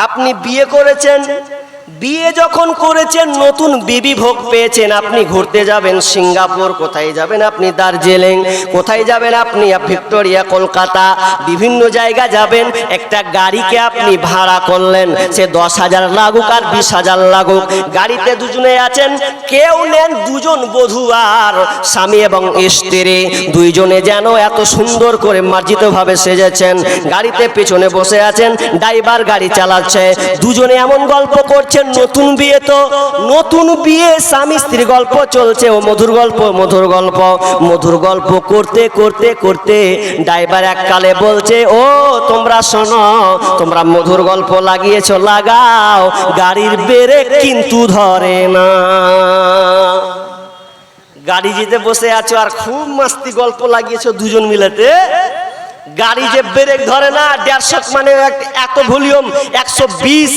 আপনি বিয়ে করেছেন? বিয়ে যখন করেছেন, নতুন বিবি ভোগ পেয়েছেন, আপনি ঘুরতে যাবেন, সিঙ্গাপুর, কোথায় যাবেন আপনি? দার্জিলিং, কোথায় যাবেন আপনি? ভিক্টোরিয়া, কলকাতা, বিভিন্ন জায়গা যাবেন, একটা গাড়িকে আপনি ভাড়া করলেন, সে দশ হাজার লাগুক আর বিশ হাজার লাগুক। গাড়িতে দুজনে আছেন, কেউ নেন দুজন বধূ আর স্বামী এবং স্ত্রী। দুইজনে যেন এত সুন্দর করে মার্জিতভাবে সেজেছেন। গাড়িতে পেছনে বসে আছেন, ড্রাইভার গাড়ি চালাচ্ছে। দুজনে এমন গল্প করছেন নতুন বিয়ে তো, নতুন বিয়ে, স্বামী স্ত্রী গল্প চলছে, ও মধুর গল্প মধুর গল্প মধুর গল্প করতে করতে করতে ড্রাইভার এককালে বলছে, ও, তোমরা শোনো, তোমরা মধুর গল্প লাগিয়েছো, লাগাও, গাড়ির ব্রেক কিন্তু ধরে না। গাড়ি যেতে বসে আছো আর খুব মাস্তি গল্প লাগিয়েছো দুজন মিলেতে। গাড়ি যে ব্রেক ধরে না, দেড়শো মানে এত ভলিউম, একশো বিশ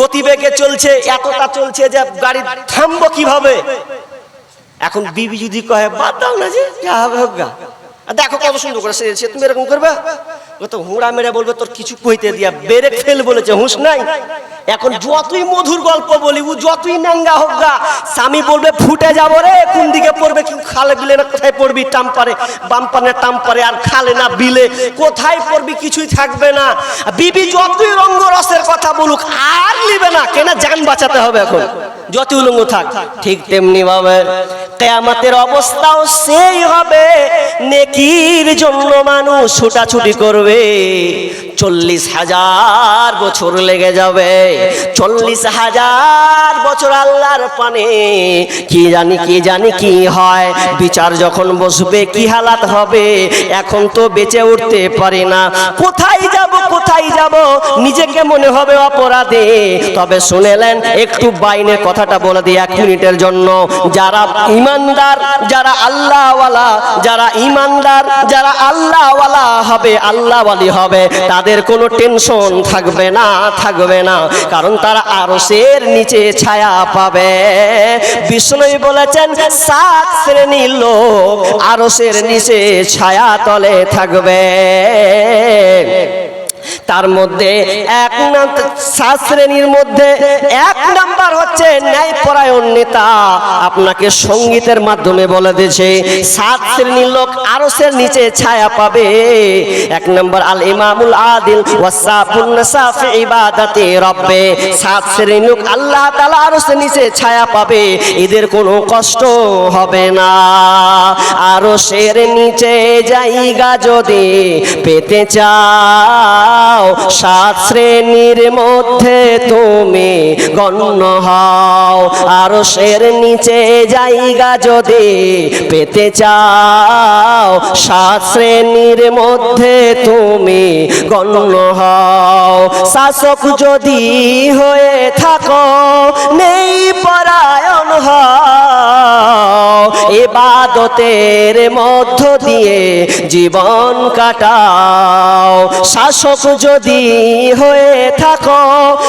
গতিবেগে চলছে, এতটা চলছে যে গাড়ি থামবো কীভাবে এখন বিবি যদি কহে, বাদ দাও না যে, যা হবে হোক গা। দেখো কত সুন্দর করে সে তুমি এরকম করবে ও তো হুঁড়া মেরে বলবে, তোর কিছু কইতে দিয়া বেরেক ফেল বলেছে, হুঁশ নাই? এখন যতই মধুর গল্প বলি, ও যতই নাঙ্গা হোক গা, স্বামী বলবে, ফুটে যাব রে, কোন দিকে পড়বে কি খালে বিলে না, কোথায় পড়বি টাম পারে বাম পানে টাম পারে আর খালে না বিলে, কোথায় পড়বি, কিছুই থাকবে না। বিবি যতই রঙ্গ রসের কথা বলুক, আর নিবে না, কেনা জান বাঁচাতে হবে এখন? যত উলঙ্গ থাক, ঠিক তেমনি ভাবে কেয়ামাতের অবস্থাও সেই হবে। নেকির জন্য মানুষ ছুটাছুটি করবে। চল্লিশ হাজার বছর লেগে যাবে। চল্লিশ হাজার বছর আল্লাহর পানে। কি জানি কি জানি, কি হয়? বিচার যখন বসবে, কি হালাত হবে? এখন তো বেঁচে উঠতে পারি না। কোথায় যাব কোথায় যাব? নিজেকে মনে হবে অপরাধে। তবে শুনেলেন একটু বাইনের কথাটা বলে দিই এক মিনিটের জন্য। যারা ইমানদার, যারা আল্লাহওয়ালা, যারা ইমানদার, যারা আল্লাহওয়ালা হবে, আল্লাহওয়ালি হবে, তাদের কোনো টেনশন থাকবে না থাকবে না। কারণ তারা আরশের নিচে ছায়া পাবে। বিষ্ণুই বলেছেন, সাত শ্রেণির লোক আরশের নিচে ছায়া তলে থাকবে। তার মধ্যে এক সাত শ্রেণির মধ্যে এক নাম্বার হচ্ছে ন্যায়পরায়ণ নেতা। আপনাকে সঙ্গীতের মাধ্যমে বলে দিয়েছে, সাত শ্রেণির লোক আরসের নিচে ছায়া পাবে। এক নম্বর আল ইমামুল আদিল ইবাদাতে রব্বে। সাত শ্রেণির লোক আল্লাহ তাআলা আরসের নিচে ছায়া পাবে, এদের কোনো কষ্ট হবে না। আরসের নিচে জায়গা যদি পেতে চাও সাত শ্রেণির মধ্যে তুমি গণ্য হও। আরসের নিচে জায়গা যদি পেতে চাও, সাত শ্রেণির মধ্যে তুমি গণ্য হও। শাসক যদি হয়ে থাকো, নেই পরায়ণ হও। এবাদতের মধ্য দিয়ে জীবন কাটাও। শাসক যদি হয়ে থাকো,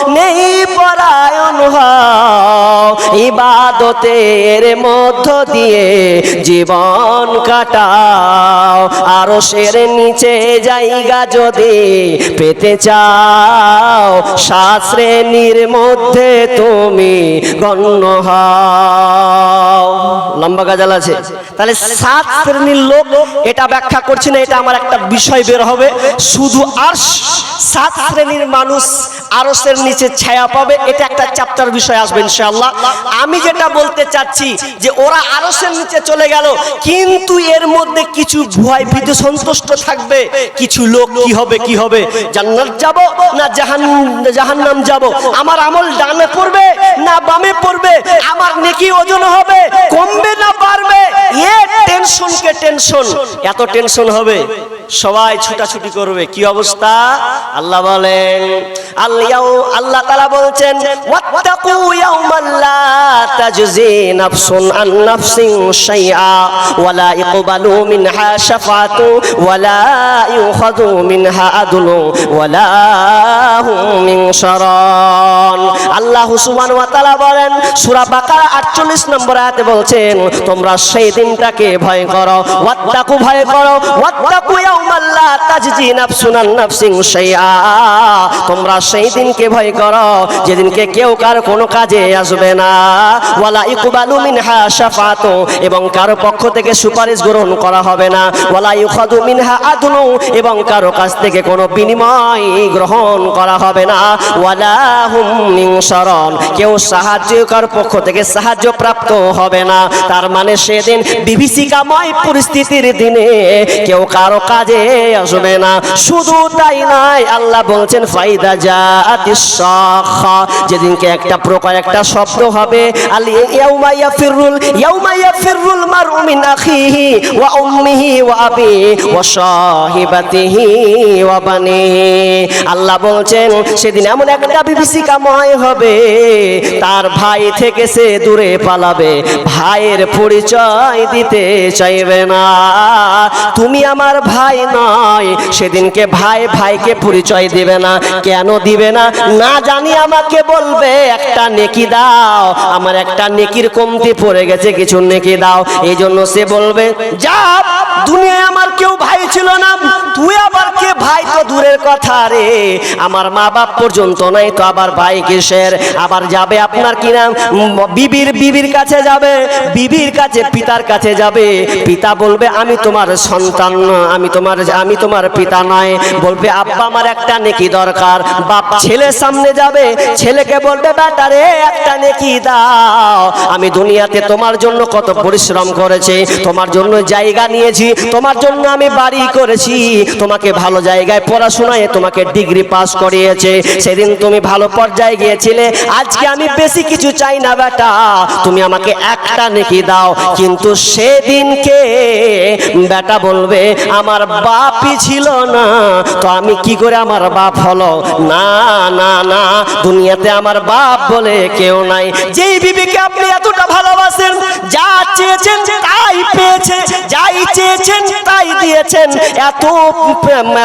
নেই পরায়ণ হও। ইবাদতের মধ্য দিয়ে জীবন কাটাও। আরও সের নিচে জায়গা যদি পেতে চাও সাত শ্রেণির মধ্যে তুমি গণ্য হও। লম্বা গাজাল আছে। তাহলে সাত শ্রেণির লোক এটা ব্যাখ্যা করছি না, এটা আমার একটা বিষয় বের হবে। শুধু আর সাত শ্রেণির মানুষ আরসের নিচে ছায়া পাবে, এটা একটা চ্যাপ্টার বিষয় আসবে ইনশাআল্লাহ। আমি যেটা বলতে চাচ্ছি যে ওরা আরসের নিচে চলে গেল, কিন্তু এর মধ্যে কিছু ভয় ভীতি সন্তুষ্ট থাকবে। কিছু লোক কি হবে কি হবে? জান্নাত যাব না জাহান জাহান্নাম যাব? আমার আমল ডানে পড়বে না বামে পড়বে? আমার নেকি ওজন হবে, কমবে না বাড়বে এ টেনশনকে টেনশন এত টেনশন হবে। সবাই ছুটাছুটি করবে। কি অবস্থা? আল্লাহ বলেন আল্লাহ আল্লাহ বলেন, সূরা বাকারা 48 নম্বর আয়াতে বলছেন তোমরা সেই দিনটাকে ভয় করো। ওয়াত্তাকু ভয় করো। ওয়াত্তাকু ইয়াউমাল লা তাজজি নাফসুন আন নাফসিন শাইআ। তোমরা সেই দিনকে ভয় করো, যেদিনকে কেউ কার কোনো কাজে আসবে না। ওয়ালা ইকবালু মিনহা শাফাতু এবং কারও পক্ষ থেকে সুপারিশ গ্রহণ করা হবে না। ওয়ালা ইউখাদু মিনহা আদলু এবং কারও কাছ থেকে কোনো বিনিময় গ্রহণ করা হবে না। ওয়ালা হুম মিনসারন কেউ সাহায্যকার পক্ষ থেকে সাহায্য প্রাপ্ত হবে না। তার মানে সেদিন বিভীষিকাময় পরিস্থিতির দিনে কেউ কারও কাজে আসবে না। শুধু তাই নাই আল্লাহ বলছেন, ফাইদা যা যেদিনকে একটা প্রকার একটা শব্দ হবে, আল ইয়াউমা ইয়াফিরুল ইয়াউমা ইয়াফিরুল মারউ মিন আখিহি ওয়া উম্মিহি ওয়া আবি ওয়া সাহিবাতিহি ওয়া বানিহি। আল্লাহ বলছেন, সেদিন এমন একটা বিভীষিকাময় হবে, তার ভাই থেকে সে দূরে পালাবে, ভাইয়ের পরিচয় দিতে চাইবে না। তুমি আমার ভাই নয়, সেদিনকে ভাই ভাইকে পরিচয় দিবে না। কেন দিবে না? না জানি আমাকে বলবে, একটা নেকি দাও। আমার একটা নেকির কমতি পড়ে গেছে, কিছু নেকি দাও। এই জন্য সে বলবে, যা, দুনিয়ায় আমার কেউ ভাই ছিল না। তুই আবার কে ভাই তো দূরের কথা রে? আমার মা বাপ পর্যন্ত নাই তো আবার ভাই কিসের? আবার যাবে আপনার কি নাম? বিবির বিবির কাছে যাবে, বিবির কাছে, পিতার কাছে যাবে। পিতা বলবে, আমি তোমার সন্তান আমি তোমার আমি তোমার পিতা নয় বলবে, আব্বা, আমার একটা নেকি দরকার। বাপ ছেলের সামনে যাবে, ছেলেকে বলবে, বেটা রে, একটা নেকি দাও। আমি দুনিয়াতে তোমার জন্য কত পরিশ্রম করেছি, তোমার জন্য জায়গা নিয়েছি, তোমার জন্য আমি বাড়ি করেছি তোমাকে ভালো জায়গায় পড়াশোনায় তোমাকে ডিগ্রি পাস করিয়েছে। সেদিন তুমি ভালো পর্যায়ে গিয়েছিলে। আজকে আমি বেশি কিছু চাই না বেটা। তুমি আমাকে একটা নেকি দাও। কিন্তু সেদিনকে বেটা বলবে, আমার বাপই ছিল না। তো আমি কি করে আমার বাপ হলো? না না না। দুনিয়াতে আমার বাপ বলে কেউ নাই। যেই বিবিকে আপনি এতটা ভালোবাসেন, যা চেয়েছেন তাই পেয়েছে যাই চেয়েছেন তাই দিয়েছেন। এত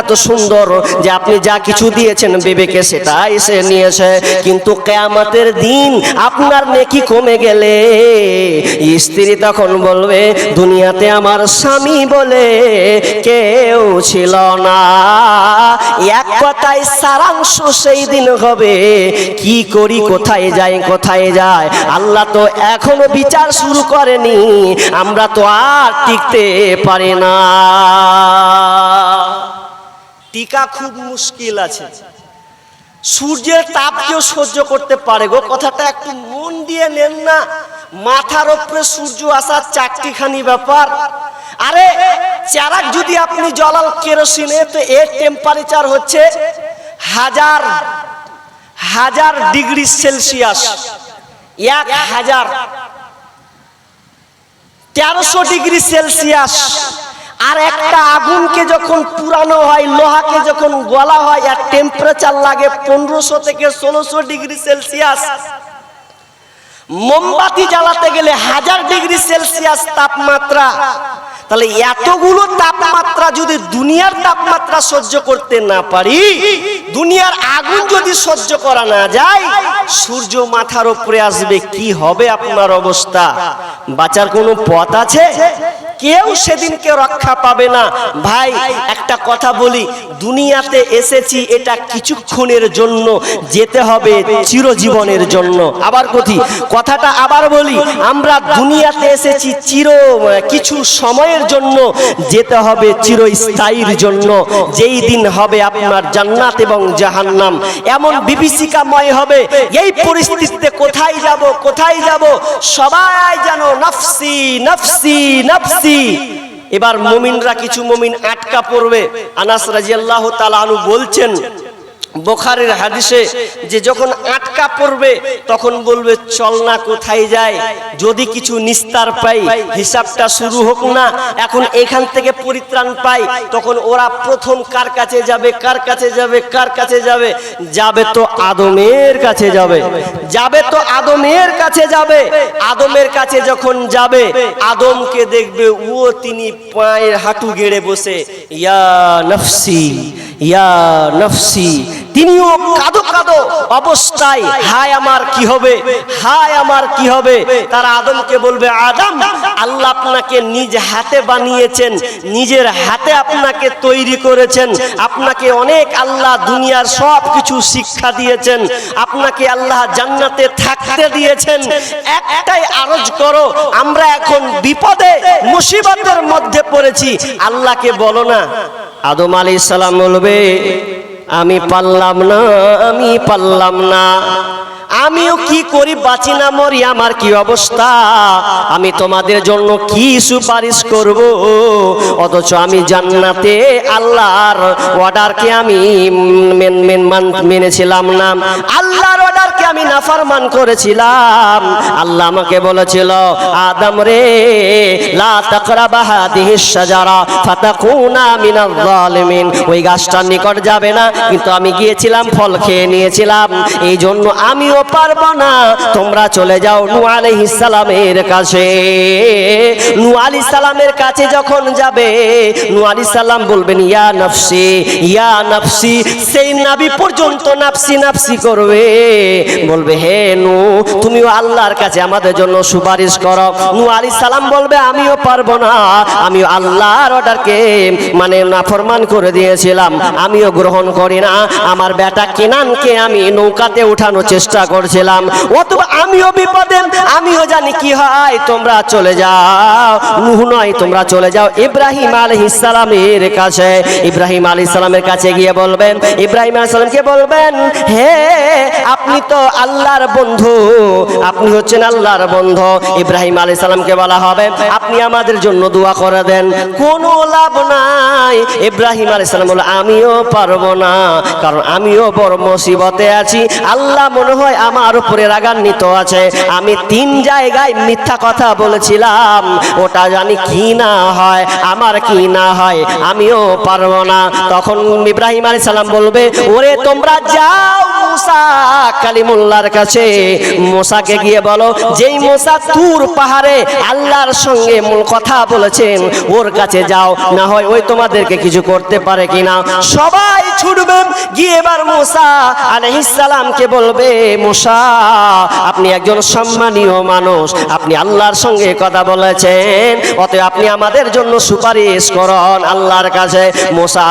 এত সুন্দর যে আপনি যা কিছু দিয়েছেন বিবেকে সেটাই সে নিয়েছে। কিন্তু কেয়ামতের দিন আপনার নেকি কমে গেলে, স্ত্রী তখন বলবে, দুনিয়াতে আমার স্বামী বলে কেউ ছিল না। এক কথায় সারাংশ সেই দিন হবে। কি করি, কোথায় যাই, কোথায় যায় আল্লাহ তো এখনও বিচার শুরু করেনি। আমরা তো আর টিকতে পারি না। টিকা খুব মুশকিল আছে। সূর্যের তাপ কেউ সহ্য করতে পারে গো। কথাটা একটু মন দিয়ে নেন না। মাথার উপরে সূর্য আসার চারটিখানি ব্যাপার। আরে, চারাক যদি আপনি জ্বলাল কেরোসিনে, তো এর টেম্পারেচার হচ্ছে হাজার হাজার ডিগ্রি সেলসিয়াস। এক হাজার। তেরোশো ডিগ্রি সেলসিয়াস। আর একটা আগুনকে যখন পুরানো হয়, লোহাকে যখন গলা হয়, আর টেম্পারেচার লাগে পনেরোশো থেকে ষোলোশো ডিগ্রি সেলসিয়াস। মোমবাতি জ্বালাতে গেলে হাজার ডিগ্রি সেলসিয়াস তাপমাত্রা। তাহলে এতগুলো তাপমাত্রা যদি দুনিয়ার তাপমাত্রা সহ্য করতে না পারি, দুনিয়ার আগুন যদি সহ্য করা না যায়, সূর্য মাথার উপরে আসবে, কি হবে আপনার অবস্থা? বাঁচার কোনো পথ আছে? কেউ সেদিনকে রক্ষা পাবে না। ভাই, একটা কথা বলি, দুনিয়াতে এসেছি এটা কিছুক্ষণের জন্য, যেতে হবে চিরজীবনের জন্য। আবার কথি কথাটা আবার বলি, আমরা দুনিয়াতে এসেছি চির, কিছু সময়ের জন্য, যেতে হবে চিরস্থায়ীর জন্য। যেই দিন হবে আপনার জান্নাত এবং জাহান্নাম। এমন বিভীষিকাময় হবে, এই পরিস্থিতিতে কোথায় যাব কোথায় যাব, সবাই যেন নফসি নফসি নফসি এবার মুমিনরা কিছু মুমিন আটকা পড়বে। আনাস রাজিয়াল্লাহ তালানু বলছেন বোখারের হাদিসে যে যখন আটকা পড়বে, তখন বলবে, চল না, কোথায় যায় যদি কিছু নিস্তার পাই, হিসাবটা শুরু হোক না, এখন এখান থেকে পরিত্রাণ পাই। তখন ওরা প্রথম কার কাছে যাবে, কার কাছে যাবে, কার কাছে যাবে? যাবে তো আদমের কাছে যাবে। যাবে তো আদমের কাছে যাবে। আদমের কাছে যখন যাবে, আদমকে দেখবে, ও তিনি পায়ের হাঁটু গেড়ে বসে, ইয়া নফসি ইয়া নফসি তিনিও কাদো কাদো অবস্থায়, হায় আমার কি হবে? হায় আমার কি হবে? তারা আদমকে বলবে, আদম, আল্লাহ আপনাকে নিজ হাতে বানিয়েছেন, নিজের হাতে আপনাকে তৈরি করেছেন, আপনাকে অনেক আল্লাহ দুনিয়ার সব কিছু শিক্ষা দিয়েছেন, আপনাকে আল্লাহ জান্নাতে থাকতে দিয়েছেন। একটাই আরজ করো, আমরা এখন বিপদে, মুসিবতের মধ্যে পড়েছি। আল্লাহকে বলো না। আদম আলী সালাম বলবে আমি পারলাম না, আমি পারলাম না। আমিও কি করি বাঁচি না, মরি, আমার কি অবস্থা? আমি তোমাদের জন্য কি সুপারিশ করব? অথচ আমি জান্নাতে আল্লাহর অর্ডারকে আমি মেন মেন, মান- মেনেছিলাম না। আল্লাহর অর্ডারকে আমি নাফরমান করেছিলাম। আল্লাহ আমাকে বলেছিল, আদম রে, লা তাকরাবা হাদিহি শাজারা, ফাতাকুনা ওই গাছটার নিকট যাবে না, কিন্তু আমি গিয়েছিলাম, ফল খেয়ে নিয়েছিলাম। এই জন্য আমিও পারব না। তোমরা চলে যাও নূহ আলাইহিস সালামের কাছে। নূহ আলাইহিস সালামের কাছে যখন যাবে, নূহ আলাইহিস সালাম বলবেন, ইয়া নফসি ইয়া নফসি। সেই নাবি পর্যন্ত নাফসি নাফসি করবে। বলবে, হে নু, তুমিও আল্লাহর কাছে আমাদের জন্য সুপারিশ করো। নু আলী সালাম বলবে, আমিও পারব না। আমিও আল্লাহর অর্ডারকে মানে নাফরমান করে দিয়েছিলাম। আমিও গ্রহণ করি না। আমার বেটা কেনানকে আমি নৌকাতে উঠানোর চেষ্টা করছিলাম। অথবা আমিও বিপদে, আমিও জানি কি হয়, তোমরা চলে যাও। নুহ নয়, তোমরা চলে যাও ইব্রাহিম আলাইহিস সালামের কাছে। ইব্রাহিম আলাইহিস সালামের কাছে গিয়ে বলবেন, ইব্রাহিম আলাইহিস সালামকে বলবেন? হে, আপনি তো আল্লাহর বন্ধু। আপনি হচ্ছেন আল্লাহর বন্ধু। ইব্রাহিম আলাইহিস সালামকে বলা হবে, আপনি আমাদের জন্য দোয়া করে দেন। কোনো লাভ নাই। ইব্রাহিম আলাইহিস সালাম বলে আমিও পারব না, কারণ আমিও বড় মুসিবতে আছি। আল্লাহ মনে হয় আমার উপরে রাগান্বিত আছে। আমি তিন জায়গায় মিথ্যা কথা বলেছিলাম। ওটা জানি কি না হয়, আমার কি না হয়, আমিও পারব না। তখন ইব্রাহিম আলাইহিস সালাম বলবে, ওরে তোমরা যাও মুসা কালিমুল্লাহর কাছে মোসাকে গিয়ে বলো, যেই মোসা তুর পাহাড়ে আল্লাহর সঙ্গে মূল কথা বলেছেন, ওর কাছে যাও, না হয় ওই তোমাদেরকে কিছু করতে পারে কিনা। সবাই ছুটবে, গিয়ে এবার মোসা আলাইহিস সালামকে বলবে, মোসা, আপনি একজন সম্মানীয় মানুষ, আপনি আল্লাহর সঙ্গে কথা বলেছেন, অতএব আপনি আমাদের জন্য সুপারিশ করুন। আল্লাহর কাছে মোসা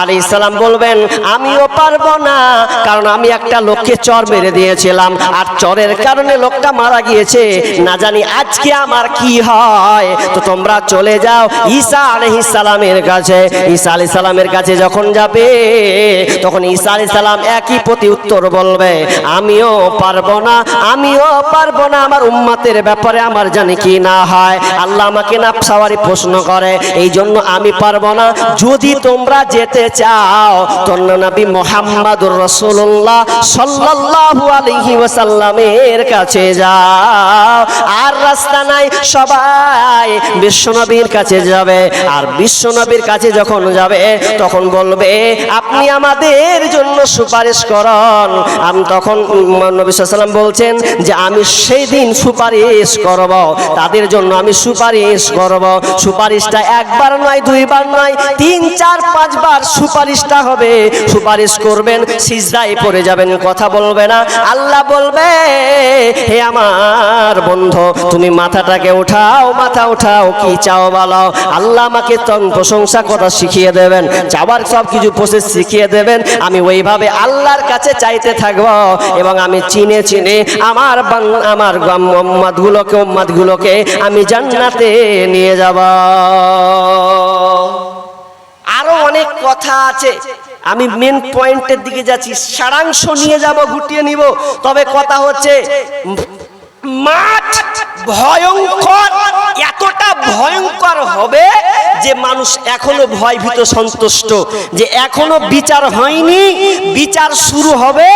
আলী ইসলাম বলবেন, আমিও পারব না, কারণ আমি একটা লোককে চর মেরে দিয়েছিলাম আর চরের কারণে লোকটা মারা গিয়েছে। না জানি আজকে আমার কি হয়। তো তোমরা চলে যাও ঈসা আলহিস সালামের কাছে। ঈসা আলি সালামের কাছে যখন যাবে, তখন ঈসা আলি সালাম একই প্রতি উত্তর বলবে, আমিও পারব না, আমিও পারব না, আমার উম্মাতের ব্যাপারে আমার জানি কি না হয়। আল্লাহ আমাকে না সাওয়ারি প্রশ্ন করে এই জন্য আমি পারব না। যদি তোমরা যেতে চাও তন্ন নবী মোহাম্মদুর রসুল্লাহ সাল্লাল্লাহু আলাইহি ওয়াসাল্লামের কাছে যাও। আর রাস্তা নাই, সবাই বিশ্বনবীর কাছে যাবে। আর বিশ্বনবীর কাছে যখন যাবে, তখন বলবে, আপনি আমাদের জন্য সুপারিশ করন। আমি তখন নবী সাল্লাম বলছেন যে, আমি সেই দিন সুপারিশ করব। তাদের জন্য আমি সুপারিশ করব। সুপারিশটা একবার নয়, দুইবার নয়, তিন, চার, পাঁচবার সুপারিশটা হবে। সুপারিশ করবেন, সিজদায় পড়ে যাবেন, কথা বলবে না। আল্লাহ বলবে, হে আমার বন্ধু, তুমি মাথাটাকে উঠাও, মাথা উঠাও, কি চাও বলো? আল্লাহ আমাকে তন প্রশংসা করা শিখিয়ে দেবেন চাবার সব কিছু প্রসেস শিখিয়ে দেবেন। আমি ওইভাবে আল্লাহর কাছে চাইতে থাকব এবং আমি চিনে চিনে আমার আমার উম্মাদগুলোকে উম্মাদগুলোকে আমি জান্নাতে নিয়ে যাব। কথা আছে। আমি মেন পয়েন্টের দিকে যাচ্ছি। সারাংশ নিয়ে যাব, গুটিয়ে নিব। তবে কথা হচ্ছে মাঠ ভয়ঙ্কর, এতটা ভয়ঙ্কর হবে যে মানুষ এখনও ভয়ভীত সন্তুষ্ট, যে এখনও বিচার হয়নি, বিচার শুরু হবে,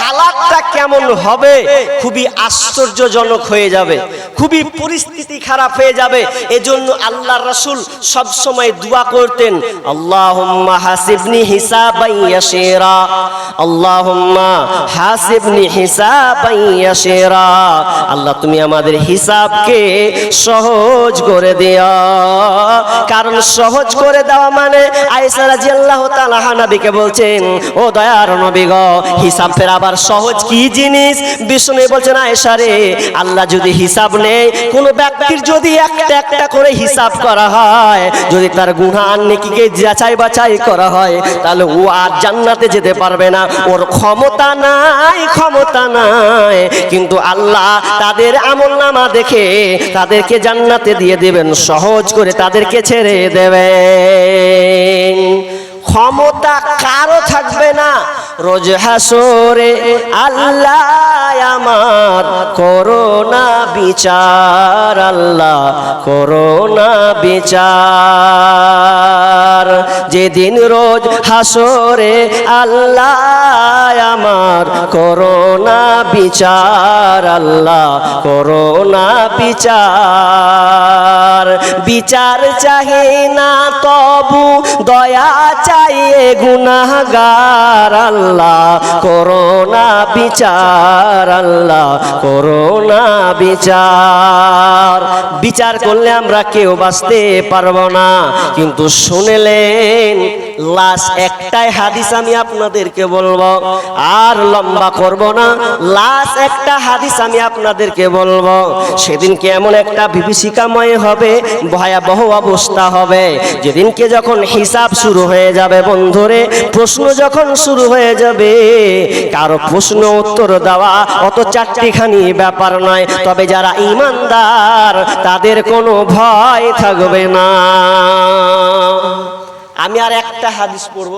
হালাতটা কেমন হবে, খুবই আশ্চর্যজনক হয়ে যাবে, খুবই পরিস্থিতি খারাপ হয়ে যাবে, এজন্য আল্লাহ রাসূল সব সময় দোয়া করতেন, আল্লাহুম্মা হাসিবনি ইয়াসিরা, আল্লাহুম্মা হাসিবনি ইয়াসিরা আল্লাহ, তুমি আমাদের হিসাবকে সহজ করে দিও। কারণ সহজ করে দেওয়া মানে আয়েশা রাদিয়াল্লাহু তাআলা নবীকে বলছেন, ও দয়ার নবী গো, হিসাব ফের আবার সহজ কি জিনিস? বিষ্ণু বলছেন, আয়েশা রে, আল্লাহ যদি হিসাব নেই কোন ব্যক্তির যদি একটা একটা করে হিসাব করা হয়, যদি তার আর নেকিকে যাচাই বাছাই করা হয়, তাহলে ও আর জান্নাতে যেতে পারবে না। ওর ক্ষমতা নাই ক্ষমতা নাই। কিন্তু আল্লাহ তাদের আমল নামা দেখে তাদেরকে জান্নাতে দিয়ে দেবেন সহজ করে তাদেরকে ছেড়ে দেবেন। ক্ষমতা কারও থাকবে না। রোজ হাসরে আল্লাহ আমার, করোনা বিচার, আল্লাহ করোনা বিচার। যেদিন রোজ হাসরে আল্লাহ আমার, করোনা বিচার, আল্লাহ করোনা বিচার। বিচার চাহে না তবু দয়া চাইয়ে গুনাহগার আল্লাহ, করোনা বিচার আল্লাহ, করোনা বিচার। বিচার করলে আমরা কেউ বাঁচতে পারব না, কিন্তু শুনেলেন, লাশ একটাই হাদিস আমি আপনাদেরকে বলব, আর লম্বা করব না, লাশ একটা হাদিস আমি আপনাদেরকে বলব, সেদিনকে এমন একটা বিভীষিকাময় হবে, ভয়াবহ অবস্থা হবে, যেদিনকে যখন হিসাব শুরু হয়ে যাবে বন্ধুরে, প্রশ্ন যখন শুরু হয়ে যাবে, কারও প্রশ্ন উত্তর দেওয়া অত চারটিখানি ব্যাপার নয়। তবে যারা ইমানদার, তাদের কোনো ভয় থাকবে না। আমি আর একটা হাদিস পড়ব।